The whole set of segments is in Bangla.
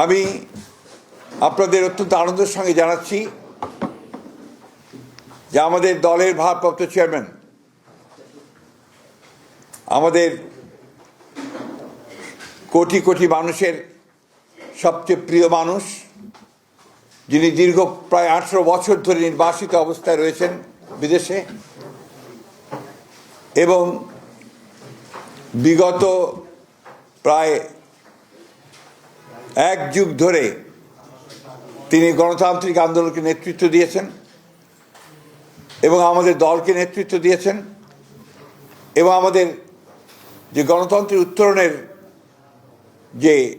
আমি আপনাদের অত্যন্ত আনন্দের সঙ্গে জানাচ্ছি যে আমাদের দলের ভারপ্রাপ্ত চেয়ারম্যান, আমাদের কোটি কোটি মানুষের সবচেয়ে প্রিয় মানুষ, যিনি দীর্ঘ প্রায় আঠেরো বছর ধরে নির্বাসিত অবস্থায় রয়েছেন বিদেশে, এবং বিগত প্রায় এক যুগ ধরে তিনি গণতান্ত্রিক আন্দোলনকে নেতৃত্ব দিয়েছেন এবং আমাদের দলকে নেতৃত্ব দিয়েছেন এবং আমাদের যে গণতন্ত্রের উত্তরণের যে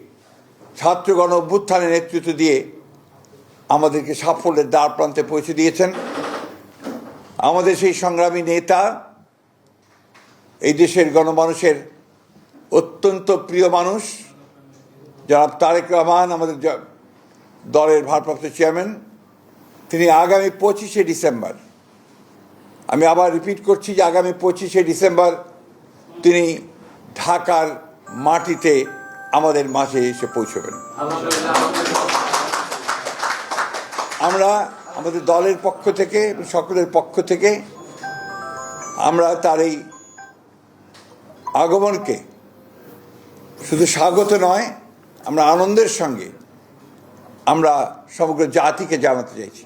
ছাত্র গণ অভ্যুত্থানের নেতৃত্ব দিয়ে আমাদেরকে সাফল্যের দ্বার প্রান্তে পৌঁছে দিয়েছেন। আমাদের সেই সংগ্রামী নেতা এই দেশের গণমানুষের অত্যন্ত প্রিয় মানুষ জনাব তারেক রহমান, আমাদের দলের ভারপ্রাপ্ত চেয়ারম্যান, তিনি আগামী পঁচিশে ডিসেম্বর, আমি আবার রিপিট করছি যে আগামী পঁচিশে ডিসেম্বর তিনি ঢাকার মাটিতে আমাদের মাঝে এসে পৌঁছবেন। আমরা আমাদের দলের পক্ষ থেকে, সকলের পক্ষ থেকে আমরা তার এই আগমনকে শুধু স্বাগত নয় আমরা আনন্দের সঙ্গে আমরা সমগ্র জাতিকে জানাতে চাইছি।